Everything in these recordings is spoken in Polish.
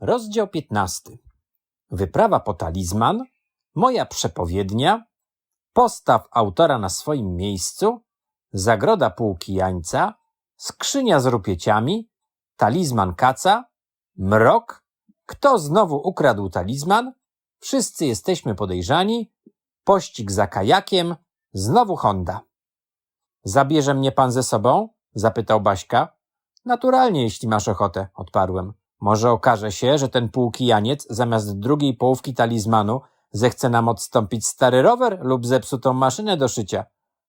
Rozdział 15. Wyprawa po talizman, moja przepowiednia, postaw autora na swoim miejscu, zagroda półkijańca, skrzynia z rupieciami, talizman kaca, mrok, kto znowu ukradł talizman, wszyscy jesteśmy podejrzani, pościg za kajakiem, znowu Honda. Zabierze mnie pan ze sobą? zapytał Baśka. Naturalnie, jeśli masz ochotę, odparłem. Może okaże się, że ten półkijaniec zamiast drugiej połówki talizmanu zechce nam odstąpić stary rower lub zepsutą maszynę do szycia.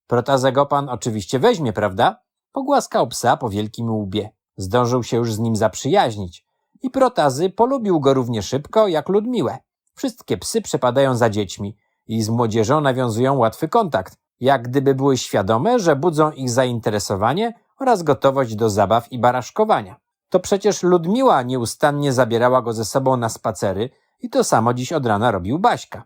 Protazę go pan oczywiście weźmie, prawda? Pogłaskał psa po wielkim łbie. Zdążył się już z nim zaprzyjaźnić. I protazy polubił go równie szybko jak Ludmiłę. Wszystkie psy przepadają za dziećmi i z młodzieżą nawiązują łatwy kontakt, jak gdyby były świadome, że budzą ich zainteresowanie oraz gotowość do zabaw i baraszkowania. To przecież Ludmiła nieustannie zabierała go ze sobą na spacery i to samo dziś od rana robił Baśka.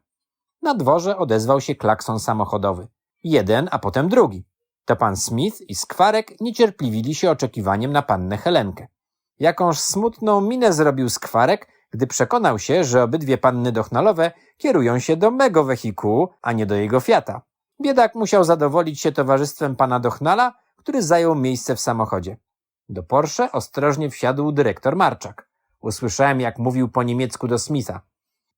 Na dworze odezwał się klakson samochodowy. Jeden, a potem drugi. To pan Smith i Skwarek niecierpliwili się oczekiwaniem na pannę Helenkę. Jakąż smutną minę zrobił Skwarek, gdy przekonał się, że obydwie panny dochnalowe kierują się do mego wehikułu, a nie do jego Fiata. Biedak musiał zadowolić się towarzystwem pana Dochnala, który zajął miejsce w samochodzie. Do Porsche ostrożnie wsiadł dyrektor Marczak. Usłyszałem, jak mówił po niemiecku do Smitha.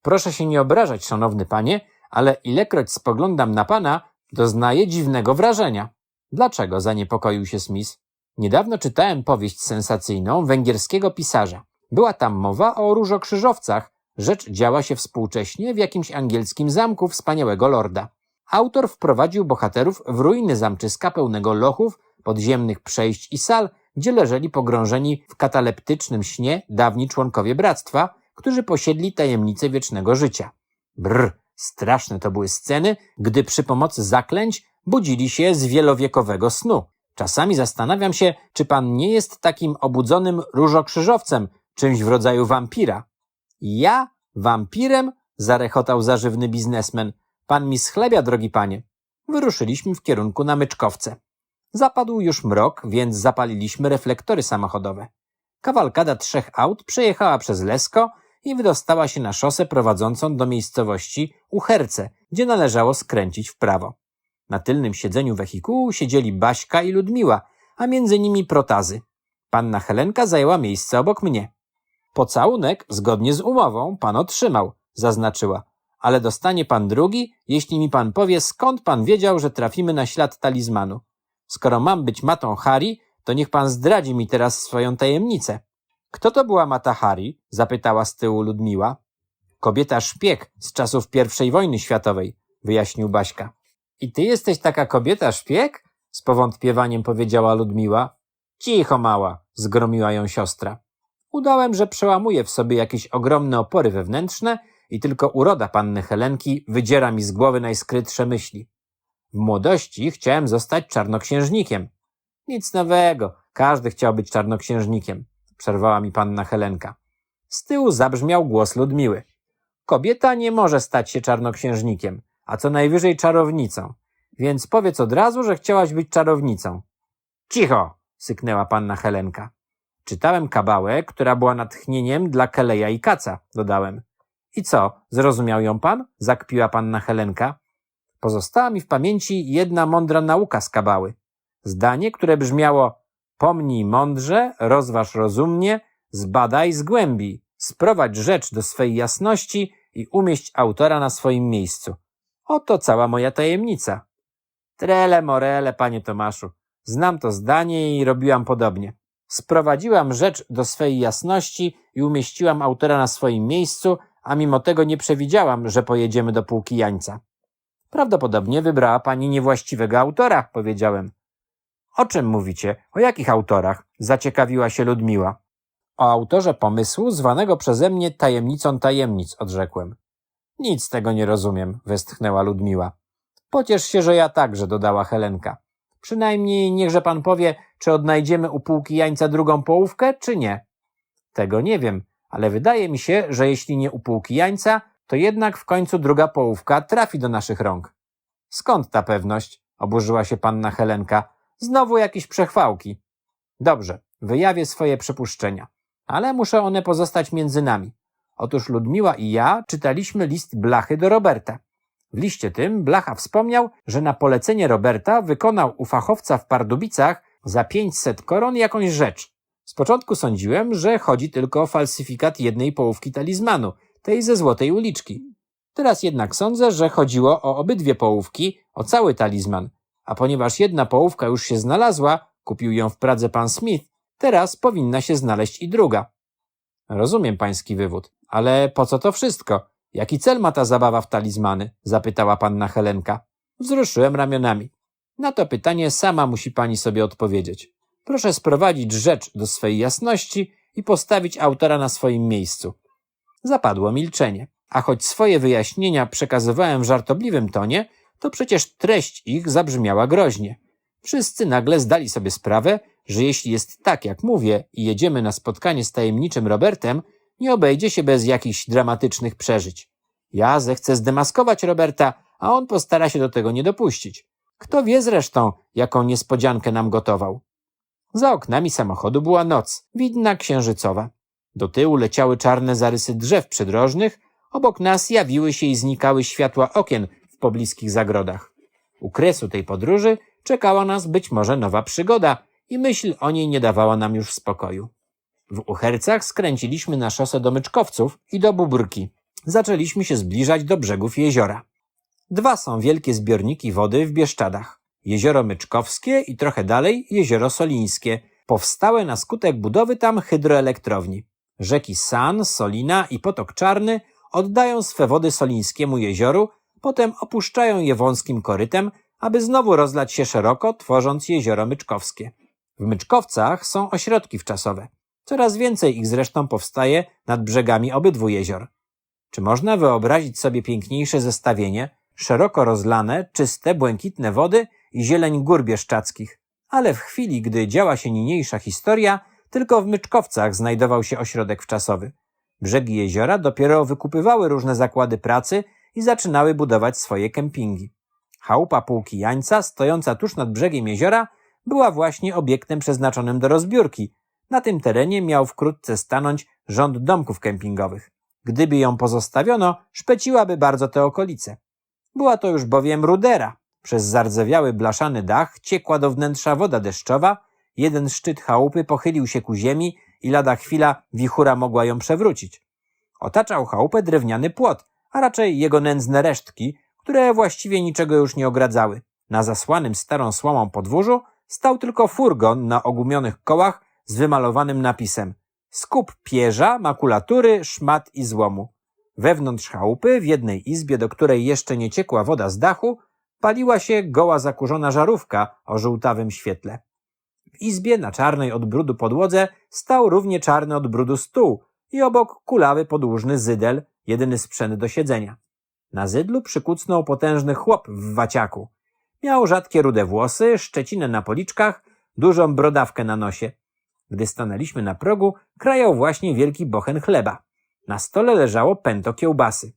Proszę się nie obrażać, szanowny panie, ale ilekroć spoglądam na pana, doznaję dziwnego wrażenia. Dlaczego? zaniepokoił się Smith. Niedawno czytałem powieść sensacyjną węgierskiego pisarza. Była tam mowa o różokrzyżowcach. Rzecz działa się współcześnie w jakimś angielskim zamku wspaniałego lorda. Autor wprowadził bohaterów w ruiny zamczyska pełnego lochów, podziemnych przejść i sal, gdzie leżeli pogrążeni w kataleptycznym śnie dawni członkowie bractwa, którzy posiedli tajemnicę wiecznego życia. Brr, straszne to były sceny, gdy przy pomocy zaklęć budzili się z wielowiekowego snu. Czasami zastanawiam się, czy pan nie jest takim obudzonym różokrzyżowcem, czymś w rodzaju wampira. Ja? Wampirem? zarechotał zażywny biznesmen. Pan mi schlebia, drogi panie. Wyruszyliśmy w kierunku na Myczkowce. Zapadł już mrok, więc zapaliliśmy reflektory samochodowe. Kawalkada trzech aut przejechała przez Lesko i wydostała się na szosę prowadzącą do miejscowości Ucherce, gdzie należało skręcić w prawo. Na tylnym siedzeniu wehikułu siedzieli Baśka i Ludmiła, a między nimi protazy. Panna Helenka zajęła miejsce obok mnie. Pocałunek, zgodnie z umową, pan otrzymał, zaznaczyła. Ale dostanie pan drugi, jeśli mi pan powie, skąd pan wiedział, że trafimy na ślad talizmanu. Skoro mam być matą Hari, to niech pan zdradzi mi teraz swoją tajemnicę. Kto to była mata Hari? zapytała z tyłu Ludmiła. Kobieta szpieg z czasów I wojny światowej, wyjaśnił Baśka. I ty jesteś taka kobieta szpieg? z powątpiewaniem powiedziała Ludmiła. Cicho mała, zgromiła ją siostra. Udałem, że przełamuję w sobie jakieś ogromne opory wewnętrzne i tylko uroda panny Helenki wydziera mi z głowy najskrytsze myśli. W młodości chciałem zostać czarnoksiężnikiem. Nic nowego, każdy chciał być czarnoksiężnikiem, przerwała mi panna Helenka. Z tyłu zabrzmiał głos Ludmiły. Kobieta nie może stać się czarnoksiężnikiem, a co najwyżej czarownicą. Więc powiedz od razu, że chciałaś być czarownicą. Cicho! syknęła panna Helenka. Czytałem kabałę, która była natchnieniem dla Keleja i Kaca, dodałem. I co, zrozumiał ją pan? zakpiła panna Helenka. Pozostała mi w pamięci jedna mądra nauka z kabały. Zdanie, które brzmiało pomnij mądrze, rozważ rozumnie, zbadaj zgłębij, sprowadź rzecz do swej jasności i umieść autora na swoim miejscu. Oto cała moja tajemnica. Trele morele, panie Tomaszu. Znam to zdanie i robiłam podobnie. Sprowadziłam rzecz do swej jasności i umieściłam autora na swoim miejscu, a mimo tego nie przewidziałam, że pojedziemy do półki Jańca. Prawdopodobnie wybrała pani niewłaściwego autora, powiedziałem. O czym mówicie? O jakich autorach? Zaciekawiła się Ludmiła. O autorze pomysłu zwanego przeze mnie tajemnicą tajemnic, odrzekłem. Nic z tego nie rozumiem, westchnęła Ludmiła. Pociesz się, że ja także, dodała Helenka. Przynajmniej niechże pan powie, czy odnajdziemy u półki Jańca drugą połówkę, czy nie. Tego nie wiem, ale wydaje mi się, że jeśli nie u półki Jańca, to jednak w końcu druga połówka trafi do naszych rąk. Skąd ta pewność? oburzyła się panna Helenka. Znowu jakieś przechwałki. Dobrze, wyjawię swoje przypuszczenia. ale muszą one pozostać między nami. Otóż Ludmiła i ja czytaliśmy list Blachy do Roberta. W liście tym Blacha wspomniał, że na polecenie Roberta wykonał u fachowca w Pardubicach za 500 koron jakąś rzecz. Z początku sądziłem, że chodzi tylko o falsyfikat jednej połówki talizmanu, tej ze złotej uliczki. Teraz jednak sądzę, że chodziło o obydwie połówki, o cały talizman, a ponieważ jedna połówka już się znalazła, kupił ją w Pradze pan Smith, teraz powinna się znaleźć i druga. Rozumiem pański wywód, ale po co to wszystko? Jaki cel ma ta zabawa w talizmany? zapytała panna Helenka. Wzruszyłem ramionami. Na to pytanie sama musi pani sobie odpowiedzieć. Proszę sprowadzić rzecz do swej jasności i postawić autora na swoim miejscu. Zapadło milczenie, a choć swoje wyjaśnienia przekazywałem w żartobliwym tonie, to przecież treść ich zabrzmiała groźnie. Wszyscy nagle zdali sobie sprawę, że jeśli jest tak, jak mówię, i jedziemy na spotkanie z tajemniczym Robertem, nie obejdzie się bez jakichś dramatycznych przeżyć. Ja zechcę zdemaskować Roberta, a on postara się do tego nie dopuścić. Kto wie zresztą, jaką niespodziankę nam gotował. Za oknami samochodu była noc, widna księżycowa. Do tyłu leciały czarne zarysy drzew przydrożnych, obok nas jawiły się i znikały światła okien w pobliskich zagrodach. U kresu tej podróży czekała nas być może nowa przygoda i myśl o niej nie dawała nam już spokoju. W Uchercach skręciliśmy na szosę do Myczkowców i do Bubrki. Zaczęliśmy się zbliżać do brzegów jeziora. Dwa są wielkie zbiorniki wody w Bieszczadach. Jezioro Myczkowskie i trochę dalej Jezioro Solińskie, powstałe na skutek budowy tam hydroelektrowni. Rzeki San, Solina i Potok Czarny oddają swe wody Solińskiemu jezioru, potem opuszczają je wąskim korytem, aby znowu rozlać się szeroko, tworząc jezioro Myczkowskie. W Myczkowcach są ośrodki wczasowe. Coraz więcej ich zresztą powstaje nad brzegami obydwu jezior. Czy można wyobrazić sobie piękniejsze zestawienie, szeroko rozlane, czyste, błękitne wody i zieleń gór bieszczadzkich? Ale w chwili, gdy działa się niniejsza historia, tylko w Myczkowcach znajdował się ośrodek wczasowy. Brzegi jeziora dopiero wykupywały różne zakłady pracy i zaczynały budować swoje kempingi. Chałupa Półki Jańca, stojąca tuż nad brzegiem jeziora, była właśnie obiektem przeznaczonym do rozbiórki. Na tym terenie miał wkrótce stanąć rząd domków kempingowych. Gdyby ją pozostawiono, szpeciłaby bardzo te okolice. Była to już bowiem rudera. Przez zardzewiały blaszany dach ciekła do wnętrza woda deszczowa, jeden szczyt chałupy pochylił się ku ziemi i lada chwila wichura mogła ją przewrócić. Otaczał chałupę drewniany płot, a raczej jego nędzne resztki, które właściwie niczego już nie ogradzały. Na zasłanym starą słomą podwórzu stał tylko furgon na ogumionych kołach z wymalowanym napisem skup pierza, makulatury, szmat i złomu. Wewnątrz chałupy, w jednej izbie, do której jeszcze nie ciekła woda z dachu, paliła się goła zakurzona żarówka o żółtawym świetle. W izbie na czarnej od brudu podłodze stał równie czarny od brudu stół i obok kulawy podłużny zydel, jedyny sprzęt do siedzenia. Na zydlu przykucnął potężny chłop w waciaku. Miał rzadkie rude włosy, szczecinę na policzkach, dużą brodawkę na nosie. Gdy stanęliśmy na progu, krajał właśnie wielki bochen chleba. Na stole leżało pęto kiełbasy.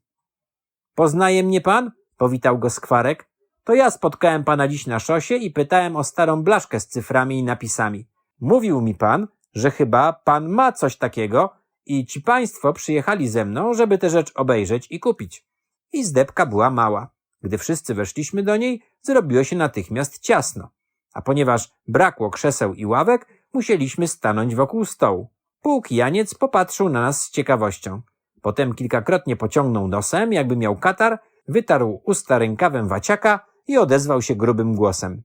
Poznaje mnie pan? Powitał go skwarek. To ja spotkałem pana dziś na szosie i pytałem o starą blaszkę z cyframi i napisami. Mówił mi pan, że chyba pan ma coś takiego i ci państwo przyjechali ze mną, żeby tę rzecz obejrzeć i kupić. Izdebka była mała. Gdy wszyscy weszliśmy do niej, zrobiło się natychmiast ciasno. A ponieważ brakło krzeseł i ławek, musieliśmy stanąć wokół stołu. Półkijaniec popatrzył na nas z ciekawością. Potem kilkakrotnie pociągnął nosem, jakby miał katar, wytarł usta rękawem waciaka i odezwał się grubym głosem.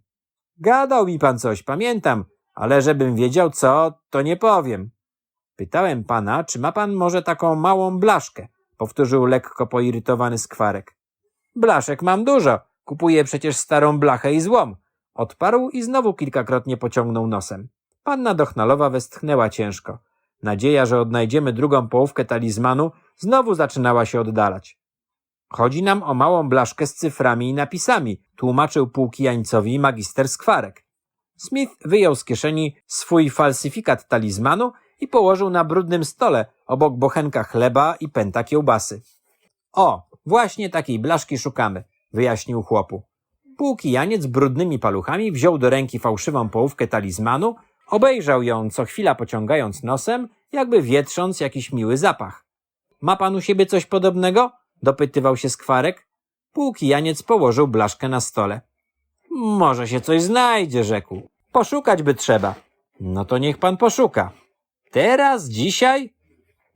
Gadał mi pan coś, pamiętam, ale żebym wiedział co, to nie powiem. Pytałem pana, czy ma pan może taką małą blaszkę, powtórzył lekko poirytowany skwarek. Blaszek mam dużo, kupuję przecież starą blachę i złom. Odparł i znowu kilkakrotnie pociągnął nosem. Panna Dochnalowa westchnęła ciężko. Nadzieja, że odnajdziemy drugą połówkę talizmanu, znowu zaczynała się oddalać. Chodzi nam o małą blaszkę z cyframi i napisami, tłumaczył półkijańcowi magister Skwarek. Smith wyjął z kieszeni swój falsyfikat talizmanu i położył na brudnym stole obok bochenka chleba i pęta kiełbasy. O, właśnie takiej blaszki szukamy, wyjaśnił chłopu. Półkijaniec brudnymi paluchami wziął do ręki fałszywą połówkę talizmanu, Obejrzał ją co chwila pociągając nosem, jakby wietrząc jakiś miły zapach. Ma pan u siebie coś podobnego? Dopytywał się skwarek. Półkijaniec położył blaszkę na stole. Może się coś znajdzie, rzekł. Poszukać by trzeba. No to niech pan poszuka. Teraz, dzisiaj?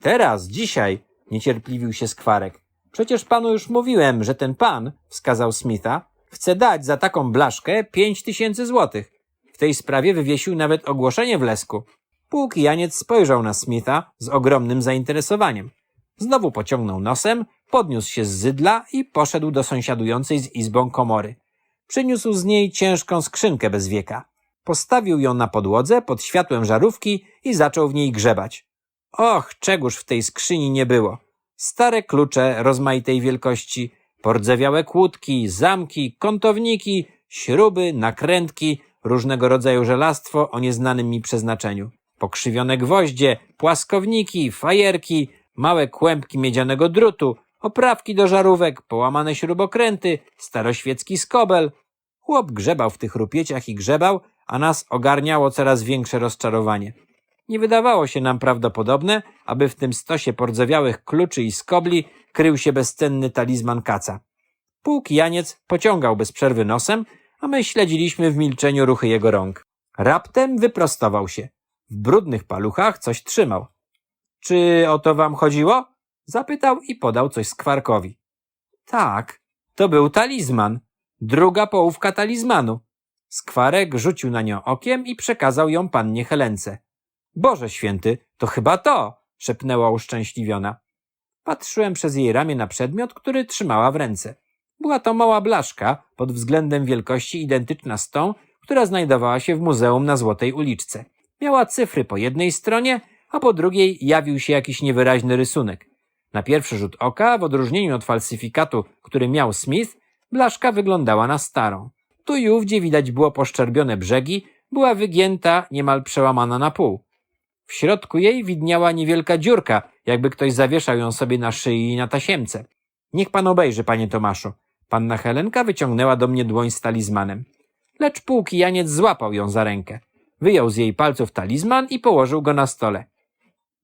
Teraz, dzisiaj, niecierpliwił się skwarek. Przecież panu już mówiłem, że ten pan, wskazał Smitha, chce dać za taką blaszkę pięć tysięcy złotych. W tej sprawie wywiesił nawet ogłoszenie w lesku. Półkijaniec spojrzał na Smitha z ogromnym zainteresowaniem. Znowu pociągnął nosem, podniósł się z zydla i poszedł do sąsiadującej z izbą komory. Przyniósł z niej ciężką skrzynkę bez wieka. Postawił ją na podłodze pod światłem żarówki i zaczął w niej grzebać. Och, czegóż w tej skrzyni nie było. Stare klucze rozmaitej wielkości, pordzewiałe kłódki, zamki, kątowniki, śruby, nakrętki, różnego rodzaju żelastwo o nieznanym mi przeznaczeniu. Pokrzywione gwoździe, płaskowniki, fajerki, małe kłębki miedzianego drutu, oprawki do żarówek, połamane śrubokręty, staroświecki skobel. Chłop grzebał w tych rupieciach i grzebał, a nas ogarniało coraz większe rozczarowanie. Nie wydawało się nam prawdopodobne, aby w tym stosie pordzewiałych kluczy i skobli krył się bezcenny talizman kaca. Półkijaniec pociągał bez przerwy nosem, a my śledziliśmy w milczeniu ruchy jego rąk. Raptem wyprostował się. W brudnych paluchach coś trzymał. Czy o to wam chodziło? Zapytał i podał coś skwarkowi. Tak, to był talizman. Druga połówka talizmanu. Skwarek rzucił na nią okiem i przekazał ją pannie Helence. Boże święty, to chyba to! szepnęła uszczęśliwiona. Patrzyłem przez jej ramię na przedmiot, który trzymała w ręce. Była to mała blaszka, pod względem wielkości identyczna z tą, która znajdowała się w muzeum na Złotej Uliczce. Miała cyfry po jednej stronie, a po drugiej jawił się jakiś niewyraźny rysunek. Na pierwszy rzut oka, w odróżnieniu od falsyfikatu, który miał Smith, blaszka wyglądała na starą. Tu i ówdzie widać było poszczerbione brzegi, była wygięta, niemal przełamana na pół. W środku jej widniała niewielka dziurka, jakby ktoś zawieszał ją sobie na szyi i na tasiemce. Niech pan obejrzy, panie Tomaszu. Panna Helenka wyciągnęła do mnie dłoń z talizmanem. Lecz półkijaniec złapał ją za rękę. Wyjął z jej palców talizman i położył go na stole.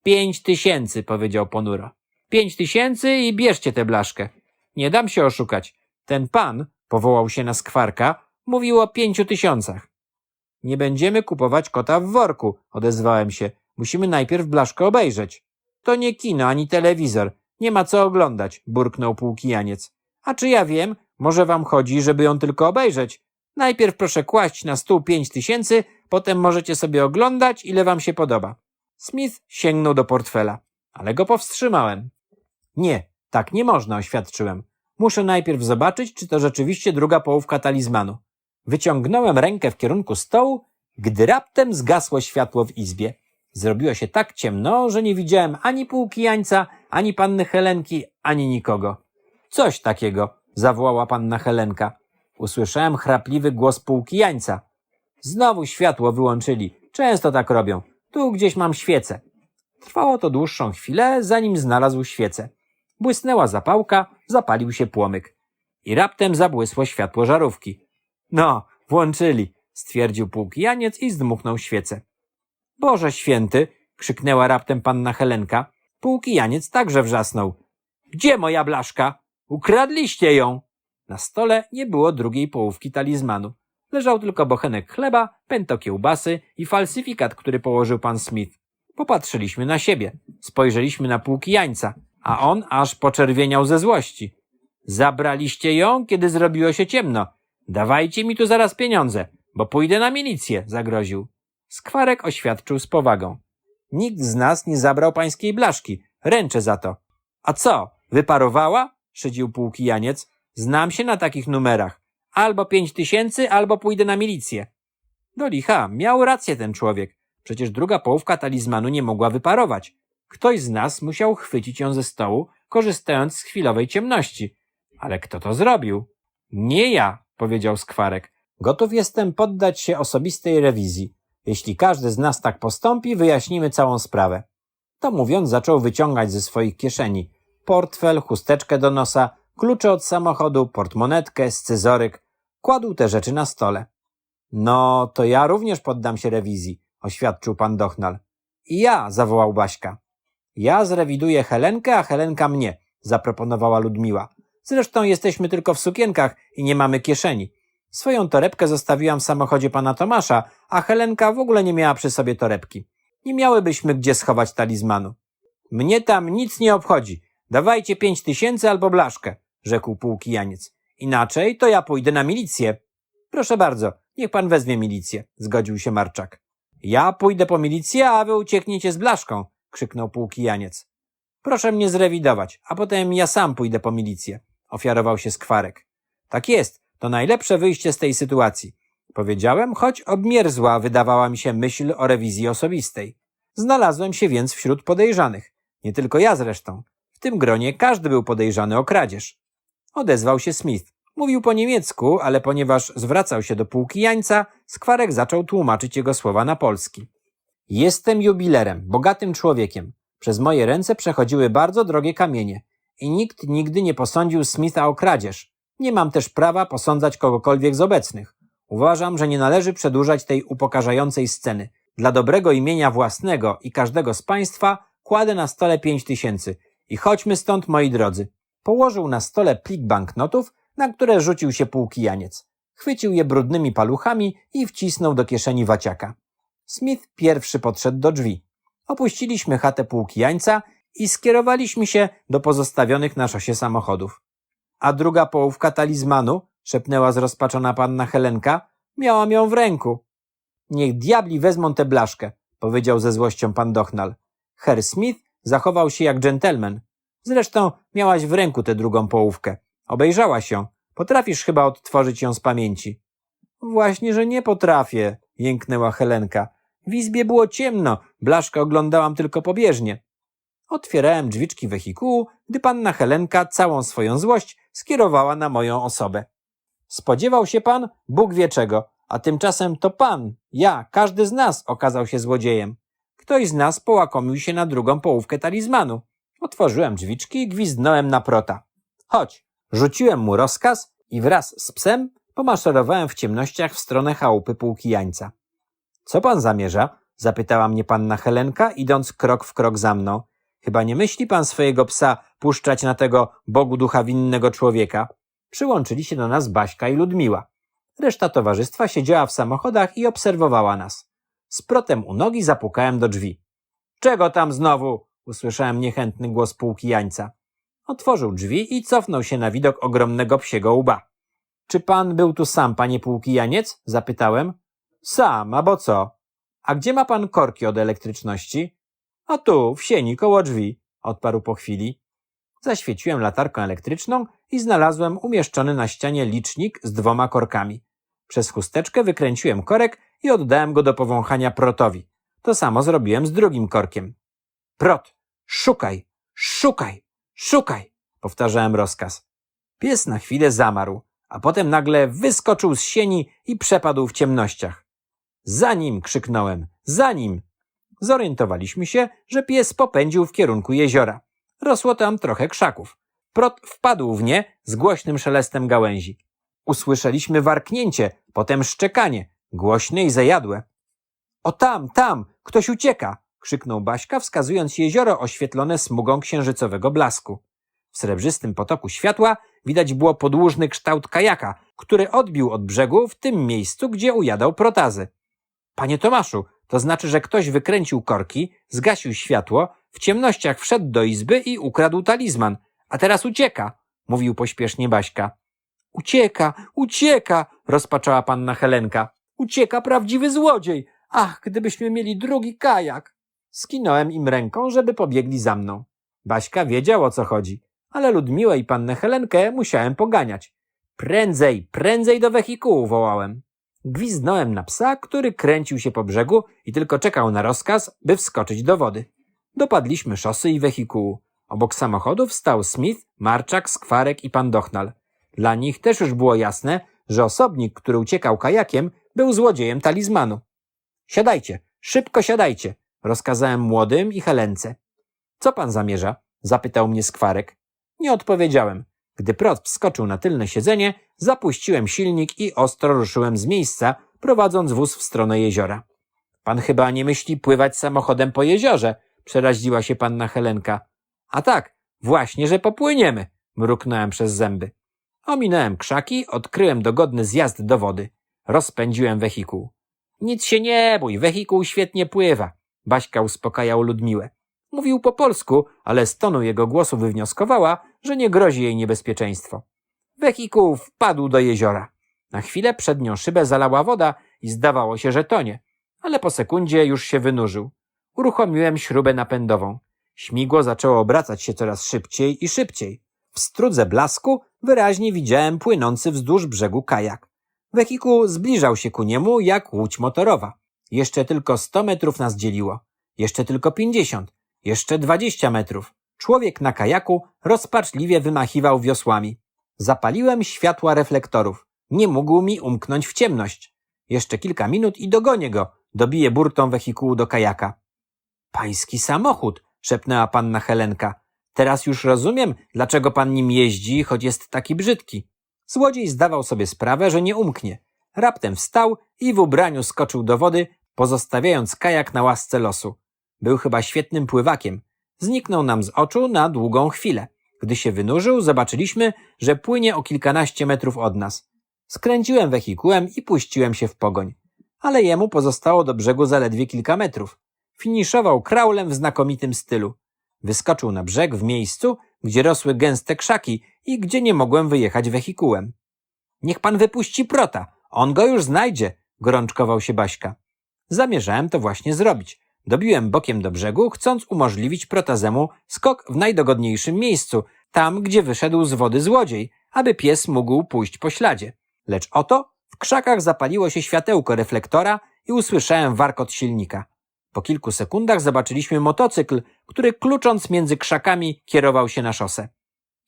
Pięć tysięcy, powiedział ponuro. Pięć tysięcy i bierzcie tę blaszkę. Nie dam się oszukać. Ten pan, powołał się na skwarka, mówił o pięciu tysiącach. Nie będziemy kupować kota w worku, odezwałem się. Musimy najpierw blaszkę obejrzeć. To nie kino ani telewizor. Nie ma co oglądać, burknął półkijaniec. A czy ja wiem, może wam chodzi, żeby ją tylko obejrzeć? Najpierw proszę kłaść na stół pięć tysięcy, potem możecie sobie oglądać, ile wam się podoba. Smith sięgnął do portfela, ale go powstrzymałem. Nie, tak nie można, oświadczyłem. Muszę najpierw zobaczyć, czy to rzeczywiście druga połówka talizmanu. Wyciągnąłem rękę w kierunku stołu, gdy raptem zgasło światło w izbie. Zrobiło się tak ciemno, że nie widziałem ani półkijańca, ani panny Helenki, ani nikogo. Coś takiego, zawołała panna Helenka. Usłyszałem chrapliwy głos półkijańca. Znowu światło wyłączyli. Często tak robią. Tu gdzieś mam świecę. Trwało to dłuższą chwilę, zanim znalazł świecę. Błysnęła zapałka, zapalił się płomyk. I raptem zabłysło światło żarówki. No, włączyli, stwierdził półkijaniec i zdmuchnął świecę. Boże święty, krzyknęła raptem panna Helenka. Półkijaniec także wrzasnął. Gdzie moja blaszka? Ukradliście ją! Na stole nie było drugiej połówki talizmanu. Leżał tylko bochenek chleba, pęto kiełbasy i falsyfikat, który położył pan Smith. Popatrzyliśmy na siebie. Spojrzeliśmy na półkijańca, a on aż poczerwieniał ze złości. Zabraliście ją, kiedy zrobiło się ciemno. Dawajcie mi tu zaraz pieniądze, bo pójdę na milicję, zagroził. Skwarek oświadczył z powagą. Nikt z nas nie zabrał pańskiej blaszki. Ręczę za to. A co, wyparowała? szydził półkijaniec. Znam się na takich numerach. Albo pięć tysięcy, albo pójdę na milicję. Do licha, miał rację ten człowiek. Przecież druga połówka talizmanu nie mogła wyparować. Ktoś z nas musiał chwycić ją ze stołu, korzystając z chwilowej ciemności. Ale kto to zrobił? Nie ja, powiedział skwarek. Gotów jestem poddać się osobistej rewizji. Jeśli każdy z nas tak postąpi, wyjaśnimy całą sprawę. To mówiąc, zaczął wyciągać ze swoich kieszeni portfel, chusteczkę do nosa, klucze od samochodu, portmonetkę, scyzoryk. Kładł te rzeczy na stole. No, to ja również poddam się rewizji, oświadczył pan Dochnal. I ja, zawołał Baśka. Ja zrewiduję Helenkę, a Helenka mnie, zaproponowała Ludmiła. Zresztą jesteśmy tylko w sukienkach i nie mamy kieszeni. Swoją torebkę zostawiłam w samochodzie pana Tomasza, a Helenka w ogóle nie miała przy sobie torebki. Nie miałybyśmy gdzie schować talizmanu. Mnie tam nic nie obchodzi. Dawajcie pięć tysięcy albo blaszkę, rzekł półkijaniec. Inaczej to ja pójdę na milicję. Proszę bardzo, niech pan wezwie milicję, zgodził się Marczak. Ja pójdę po milicję, a wy uciekniecie z blaszką, krzyknął półkijaniec. Proszę mnie zrewidować, a potem ja sam pójdę po milicję, ofiarował się skwarek. Tak jest, to najlepsze wyjście z tej sytuacji. Powiedziałem, choć obmierzła wydawała mi się myśl o rewizji osobistej. Znalazłem się więc wśród podejrzanych. Nie tylko ja zresztą. W tym gronie każdy był podejrzany o kradzież. Odezwał się Smith. Mówił po niemiecku, ale ponieważ zwracał się do półkijańca, skwarek zaczął tłumaczyć jego słowa na polski. Jestem jubilerem, bogatym człowiekiem. Przez moje ręce przechodziły bardzo drogie kamienie i nikt nigdy nie posądził Smitha o kradzież. Nie mam też prawa posądzać kogokolwiek z obecnych. Uważam, że nie należy przedłużać tej upokarzającej sceny. Dla dobrego imienia własnego i każdego z państwa kładę na stole pięć tysięcy. I chodźmy stąd, moi drodzy. Położył na stole plik banknotów, na które rzucił się półkijaniec. Chwycił je brudnymi paluchami i wcisnął do kieszeni waciaka. Smith pierwszy podszedł do drzwi. Opuściliśmy chatę półkijańca i skierowaliśmy się do pozostawionych na szosie samochodów. A druga połówka talizmanu, szepnęła zrozpaczona panna Helenka, miałam ją w ręku. Niech diabli wezmą tę blaszkę, powiedział ze złością pan Dochnal. Herr Smith zachował się jak dżentelmen. Zresztą miałaś w ręku tę drugą połówkę. Obejrzałaś ją. Potrafisz chyba odtworzyć ją z pamięci. Właśnie, że nie potrafię, jęknęła Helenka. W izbie było ciemno, blaszkę oglądałam tylko pobieżnie. Otwierałem drzwiczki wehikułu, gdy panna Helenka całą swoją złość skierowała na moją osobę. Spodziewał się pan, Bóg wie czego, a tymczasem to pan, ja, każdy z nas okazał się złodziejem. Ktoś z nas połakomił się na drugą połówkę talizmanu. Otworzyłem drzwiczki i gwizdnąłem na prota. Chodź, rzuciłem mu rozkaz i wraz z psem pomaszerowałem w ciemnościach w stronę chałupy półkijańca. Co pan zamierza? zapytała mnie panna Helenka, idąc krok w krok za mną. Chyba nie myśli pan swojego psa puszczać na tego Bogu ducha winnego człowieka? Przyłączyli się do nas Baśka i Ludmiła. Reszta towarzystwa siedziała w samochodach i obserwowała nas. Z protem u nogi zapukałem do drzwi. Czego tam znowu? usłyszałem niechętny głos półkijańca. Otworzył drzwi i cofnął się na widok ogromnego psiego łba. Czy pan był tu sam, panie półkijaniec? zapytałem. Sam, a bo co? A gdzie ma pan korki od elektryczności? A tu, w sieni, koło drzwi, odparł po chwili. Zaświeciłem latarką elektryczną i znalazłem umieszczony na ścianie licznik z dwoma korkami. Przez chusteczkę wykręciłem korek i oddałem go do powąchania protowi. To samo zrobiłem z drugim korkiem. Prot, szukaj, szukaj, szukaj, powtarzałem rozkaz. Pies na chwilę zamarł, a potem nagle wyskoczył z sieni i przepadł w ciemnościach. Za nim, krzyknąłem, za nim! Zorientowaliśmy się, że pies popędził w kierunku jeziora. Rosło tam trochę krzaków. Prot wpadł w nie z głośnym szelestem gałęzi. Usłyszeliśmy warknięcie, potem szczekanie, głośne i zajadłe. O tam, tam, ktoś ucieka! krzyknął Baśka, wskazując jezioro oświetlone smugą księżycowego blasku. W srebrzystym potoku światła widać było podłużny kształt kajaka, który odbił od brzegu w tym miejscu, gdzie ujadał protazy. Panie Tomaszu, to znaczy, że ktoś wykręcił korki, zgasił światło, w ciemnościach wszedł do izby i ukradł talizman, a teraz ucieka, mówił pośpiesznie Baśka. Ucieka, ucieka, rozpaczała panna Helenka. Ucieka prawdziwy złodziej. Ach, gdybyśmy mieli drugi kajak. Skinąłem im ręką, żeby pobiegli za mną. Baśka wiedział o co chodzi, ale Ludmiłę i pannę Helenkę musiałem poganiać. Prędzej, prędzej do wehikułu wołałem. Gwizdnąłem na psa, który kręcił się po brzegu i tylko czekał na rozkaz, by wskoczyć do wody. Dopadliśmy szosy i wehikułu. Obok samochodów stał Smith, Marczak, Skwarek i pan Dochnal. Dla nich też już było jasne, że osobnik, który uciekał kajakiem, był złodziejem talizmanu. Siadajcie, szybko siadajcie, rozkazałem młodym i Helence. Co pan zamierza? zapytał mnie Skwarek. Nie odpowiedziałem. Gdy prot wskoczył na tylne siedzenie, zapuściłem silnik i ostro ruszyłem z miejsca, prowadząc wóz w stronę jeziora. Pan chyba nie myśli pływać samochodem po jeziorze, przeraziła się panna Helenka. A tak, właśnie, że popłyniemy, mruknąłem przez zęby. Ominąłem krzaki, odkryłem dogodny zjazd do wody. Rozpędziłem wehikuł. Nic się nie bój, wehikuł świetnie pływa. Baśka uspokajał Ludmiłę. Mówił po polsku, ale z tonu jego głosu wywnioskowała, że nie grozi jej niebezpieczeństwo. Wehikuł wpadł do jeziora. Na chwilę przednią szybę zalała woda i zdawało się, że tonie, ale po sekundzie już się wynurzył. Uruchomiłem śrubę napędową. Śmigło zaczęło obracać się coraz szybciej i szybciej. W strudze blasku wyraźnie widziałem płynący wzdłuż brzegu kajak. Wehikuł zbliżał się ku niemu jak łódź motorowa. Jeszcze tylko sto metrów nas dzieliło. Jeszcze tylko pięćdziesiąt. Jeszcze dwadzieścia metrów. Człowiek na kajaku rozpaczliwie wymachiwał wiosłami. Zapaliłem światła reflektorów. Nie mógł mi umknąć w ciemność. Jeszcze kilka minut i dogonię go. Dobiję burtą wehikułu do kajaka. Pański samochód, szepnęła panna Helenka. Teraz już rozumiem, dlaczego pan nim jeździ, choć jest taki brzydki. Złodziej zdawał sobie sprawę, że nie umknie. Raptem wstał i w ubraniu skoczył do wody, pozostawiając kajak na łasce losu. Był chyba świetnym pływakiem. Zniknął nam z oczu na długą chwilę. Gdy się wynurzył, zobaczyliśmy, że płynie o kilkanaście metrów od nas. Skręciłem wehikułem i puściłem się w pogoń. Ale jemu pozostało do brzegu zaledwie kilka metrów. Finiszował kraulem w znakomitym stylu. Wyskoczył na brzeg w miejscu, gdzie rosły gęste krzaki i gdzie nie mogłem wyjechać wehikułem. Niech pan wypuści prota, on go już znajdzie, gorączkował się Baśka. Zamierzałem to właśnie zrobić. Dobiłem bokiem do brzegu, chcąc umożliwić protazemu skok w najdogodniejszym miejscu, tam, gdzie wyszedł z wody złodziej, aby pies mógł pójść po śladzie. Lecz oto w krzakach zapaliło się światełko reflektora i usłyszałem warkot silnika. Po kilku sekundach zobaczyliśmy motocykl, który klucząc między krzakami kierował się na szosę.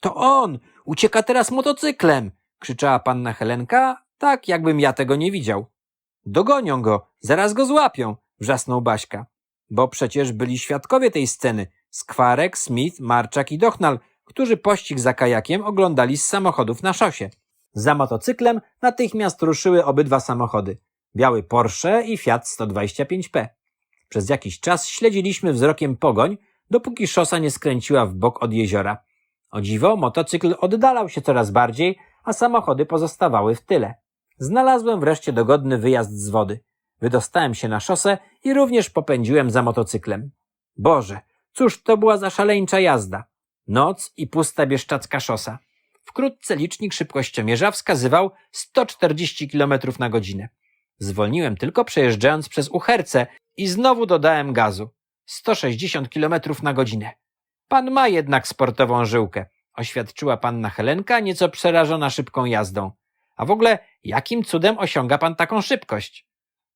To on! Ucieka teraz motocyklem! krzyczała panna Helenka, tak jakbym ja tego nie widział. Dogonią go, zaraz go złapią, wrzasnął Baśka. Bo przecież byli świadkowie tej sceny. Skwarek, Smith, Marczak i Dochnal, którzy pościg za kajakiem oglądali z samochodów na szosie. Za motocyklem natychmiast ruszyły obydwa samochody. Biały Porsche i Fiat 125P. Przez jakiś czas śledziliśmy wzrokiem pogoń, dopóki szosa nie skręciła w bok od jeziora. O dziwo, motocykl oddalał się coraz bardziej, a samochody pozostawały w tyle. Znalazłem wreszcie dogodny wyjazd z wody. Wydostałem się na szosę i również popędziłem za motocyklem. Boże, cóż to była za szaleńcza jazda. Noc i pusta bieszczacka szosa. Wkrótce licznik szybkościomierza wskazywał 140 km na godzinę. Zwolniłem tylko przejeżdżając przez Ucherce i znowu dodałem gazu. 160 km na godzinę. Pan ma jednak sportową żyłkę, oświadczyła panna Helenka, nieco przerażona szybką jazdą. A w ogóle, jakim cudem osiąga pan taką szybkość?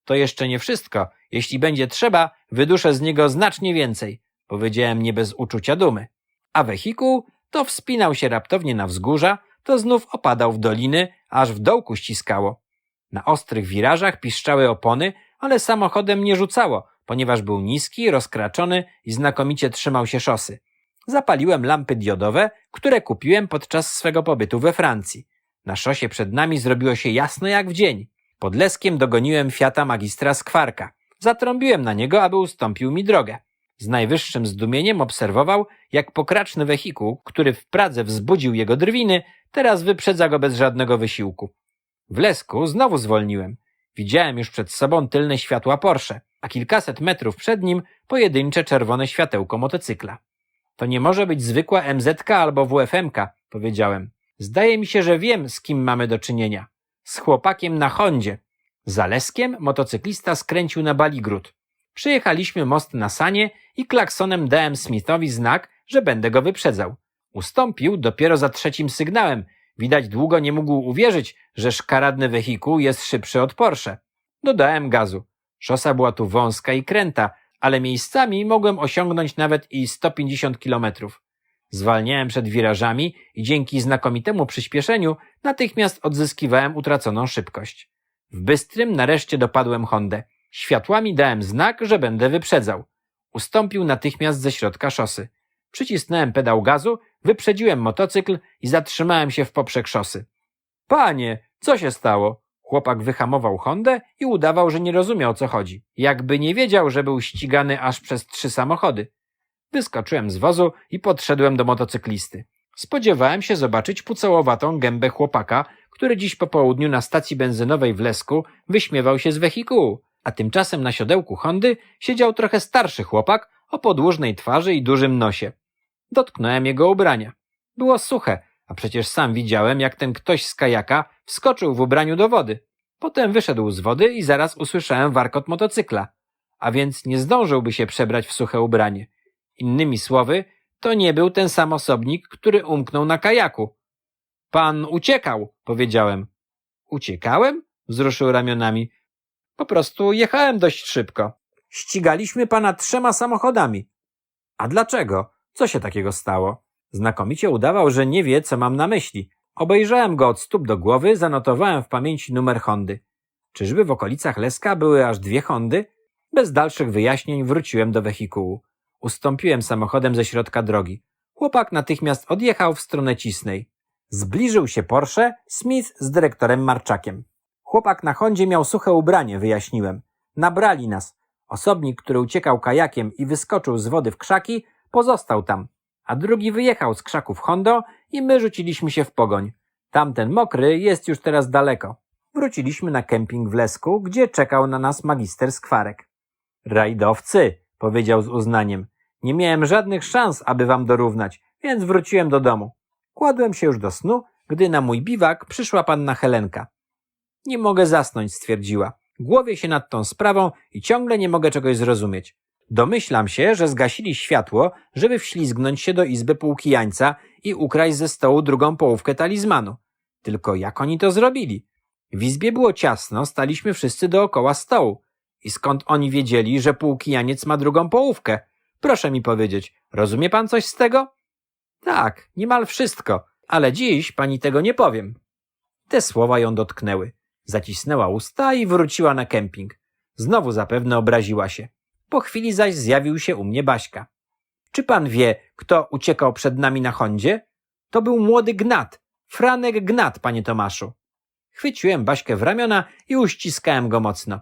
To jeszcze nie wszystko. Jeśli będzie trzeba, wyduszę z niego znacznie więcej, powiedziałem nie bez uczucia dumy. A wehikuł to wspinał się raptownie na wzgórza, to znów opadał w doliny, aż w dołku ściskało. Na ostrych wirażach piszczały opony, ale samochodem nie rzucało, ponieważ był niski, rozkraczony i znakomicie trzymał się szosy. Zapaliłem lampy diodowe, które kupiłem podczas swego pobytu we Francji. Na szosie przed nami zrobiło się jasno jak w dzień. Pod leskiem dogoniłem Fiata magistra Skwarka. Zatrąbiłem na niego, aby ustąpił mi drogę. Z najwyższym zdumieniem obserwował, jak pokraczny wehikuł, który w Pradze wzbudził jego drwiny, teraz wyprzedza go bez żadnego wysiłku. W lesku znowu zwolniłem. Widziałem już przed sobą tylne światła Porsche, a kilkaset metrów przed nim pojedyncze czerwone światełko motocykla. To nie może być zwykła MZK albo WFMK, powiedziałem. Zdaje mi się, że wiem, z kim mamy do czynienia. Z chłopakiem na Hondzie. Za leskiem motocyklista skręcił na Baligród. Przyjechaliśmy most na sanie i klaksonem dałem Smithowi znak, że będę go wyprzedzał. Ustąpił dopiero za trzecim sygnałem. Widać długo nie mógł uwierzyć, że szkaradny wehikuł jest szybszy od Porsche. Dodałem gazu. Szosa była tu wąska i kręta, ale miejscami mogłem osiągnąć nawet i 150 kilometrów. Zwalniałem przed wirażami i dzięki znakomitemu przyspieszeniu natychmiast odzyskiwałem utraconą szybkość. W Bystrym nareszcie dopadłem Hondę. Światłami dałem znak, że będę wyprzedzał. Ustąpił natychmiast ze środka szosy. Przycisnąłem pedał gazu, wyprzedziłem motocykl i zatrzymałem się w poprzek szosy. Panie, co się stało? Chłopak wyhamował Hondę i udawał, że nie rozumie o co chodzi. Jakby nie wiedział, że był ścigany aż przez trzy samochody. Wyskoczyłem z wozu i podszedłem do motocyklisty. Spodziewałem się zobaczyć pucołowatą gębę chłopaka, który dziś po południu na stacji benzynowej w Lesku wyśmiewał się z wehikułu, a tymczasem na siodełku Hondy siedział trochę starszy chłopak o podłużnej twarzy i dużym nosie. Dotknąłem jego ubrania. Było suche, a przecież sam widziałem, jak ten ktoś z kajaka wskoczył w ubraniu do wody. Potem wyszedł z wody i zaraz usłyszałem warkot motocykla, a więc nie zdążyłby się przebrać w suche ubranie. Innymi słowy, to nie był ten sam osobnik, który umknął na kajaku. Pan uciekał, powiedziałem. Uciekałem? Wzruszył ramionami. Po prostu jechałem dość szybko. Ścigaliśmy pana trzema samochodami. A dlaczego? Co się takiego stało? Znakomicie udawał, że nie wie, co mam na myśli. Obejrzałem go od stóp do głowy, zanotowałem w pamięci numer Hondy. Czyżby w okolicach Leska były aż dwie Hondy? Bez dalszych wyjaśnień wróciłem do wehikułu. Ustąpiłem samochodem ze środka drogi. Chłopak natychmiast odjechał w stronę Cisnej. Zbliżył się Porsche, Smith z dyrektorem Marczakiem. Chłopak na Hondzie miał suche ubranie, wyjaśniłem. Nabrali nas. Osobnik, który uciekał kajakiem i wyskoczył z wody w krzaki, pozostał tam, a drugi wyjechał z krzaków Hondo i my rzuciliśmy się w pogoń. Tamten mokry jest już teraz daleko. Wróciliśmy na kemping w Lesku, gdzie czekał na nas magister Skwarek. Rajdowcy, powiedział z uznaniem. Nie miałem żadnych szans, aby wam dorównać, więc wróciłem do domu. Kładłem się już do snu, gdy na mój biwak przyszła panna Helenka. Nie mogę zasnąć, stwierdziła. Głowię się nad tą sprawą i ciągle nie mogę czegoś zrozumieć. Domyślam się, że zgasili światło, żeby wślizgnąć się do izby półkijańca i ukraść ze stołu drugą połówkę talizmanu. Tylko jak oni to zrobili? W izbie było ciasno, staliśmy wszyscy dookoła stołu. I skąd oni wiedzieli, że półkijaniec ma drugą połówkę? Proszę mi powiedzieć, rozumie pan coś z tego? Tak, niemal wszystko, ale dziś pani tego nie powiem. Te słowa ją dotknęły. Zacisnęła usta i wróciła na kemping. Znowu zapewne obraziła się. Po chwili zaś zjawił się u mnie Baśka. Czy pan wie, kto uciekał przed nami na Hondzie? To był młody Gnat, Franek Gnat, panie Tomaszu. Chwyciłem Baśkę w ramiona i uściskałem go mocno.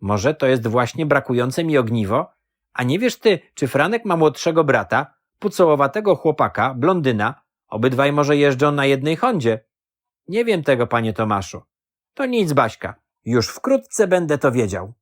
Może to jest właśnie brakujące mi ogniwo? A nie wiesz ty, czy Franek ma młodszego brata, pucołowatego chłopaka, blondyna? Obydwaj może jeżdżą na jednej Hondzie. Nie wiem tego, panie Tomaszu. To nic, Baśka. Już wkrótce będę to wiedział.